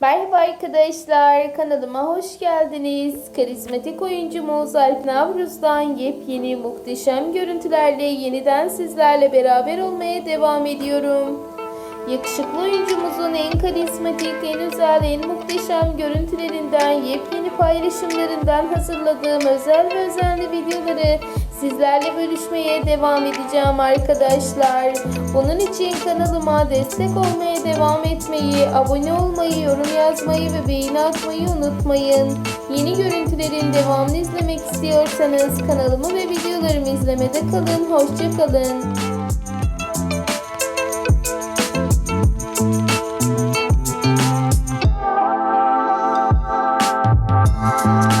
Merhaba arkadaşlar, kanalıma hoş geldiniz. Karizmatik oyuncumuz Alp Navruz'dan yepyeni muhteşem görüntülerle yeniden sizlerle beraber olmaya devam ediyorum. Yakışıklı oyuncumuzun en karizmatik, en özel, en muhteşem görüntülerinden, yepyeni paylaşımlarından hazırladığım özel ve özenli videoları Sizlerle bölüşmeye devam edeceğim arkadaşlar. Bunun için kanalıma destek olmaya devam etmeyi, abone olmayı, yorum yazmayı ve beğeni atmayı unutmayın. Yeni görüntülerin devamını izlemek istiyorsanız kanalımı ve videolarımı izlemede kalın. Hoşçakalın. Thank